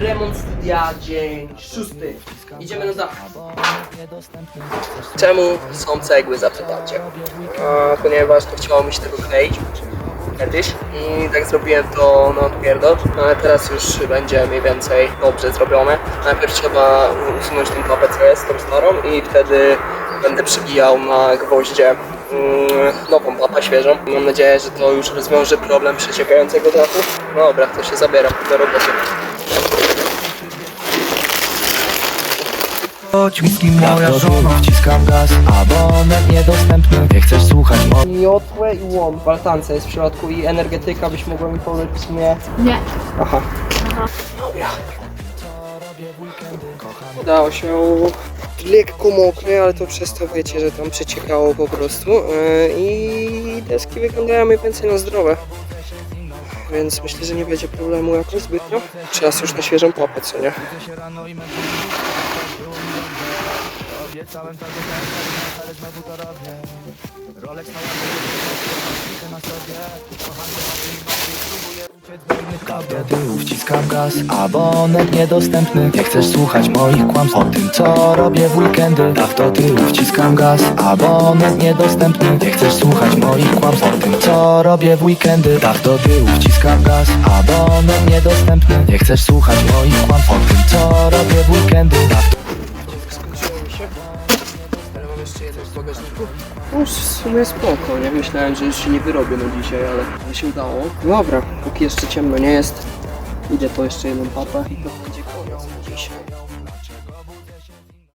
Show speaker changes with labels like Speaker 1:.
Speaker 1: Remont studia, dzień szósty. Idziemy na dach. Czemu są cegły, zapytacie? A, ponieważ nie chciało mi się tego kleić kiedyś i tak zrobiłem to na odpierdol, no ale teraz już będzie mniej więcej dobrze zrobione. Najpierw trzeba usunąć tą papę, co jest, tą starą i wtedy będę przybijał na gwoździe mm, nową papę świeżą. Mam nadzieję, że to już rozwiąże problem przeciekającego dachu. No dobra, to się zabieram do roboty.
Speaker 2: Chodź whisky moja żona Wciskam gaz, abonent niedostępny Nie chcesz słuchać mo...
Speaker 1: Miotłe i łom w altance jest w środku i energetyka byś mogła mi powiedzieć w sumie...
Speaker 3: Nie.
Speaker 1: Aha. Dobra. Udało się lekko mokre, ale to przez to wiecie, że tam przeciekało po prostu yy, i deski wyglądają mniej więcej na zdrowe. Więc myślę, że nie będzie problemu jakoś zbytnio. Czas już na świeżą papę, co nie?
Speaker 2: Do tyłu wciskam gaz, abonent niedostępny. Nie chcesz słuchać moich kłamstw O tym co robię w weekendy. Tak do tyłu wciskam gaz, abonent niedostępny. Nie chcesz słuchać moich kłamstw O tym co robię w weekendy. Tak do tyłu wciskam gaz, abonent niedostępny. Nie chcesz słuchać moich kłamstw O tym co robię w weekendy
Speaker 1: ale mam jeszcze jeden w bagażniku. No w sumie spoko, nie myślałem, że jeszcze nie wyrobię no dzisiaj, ale się udało. Dobra, póki jeszcze ciemno nie jest, idę po jeszcze jedną papę i to będzie koniec dzisiaj.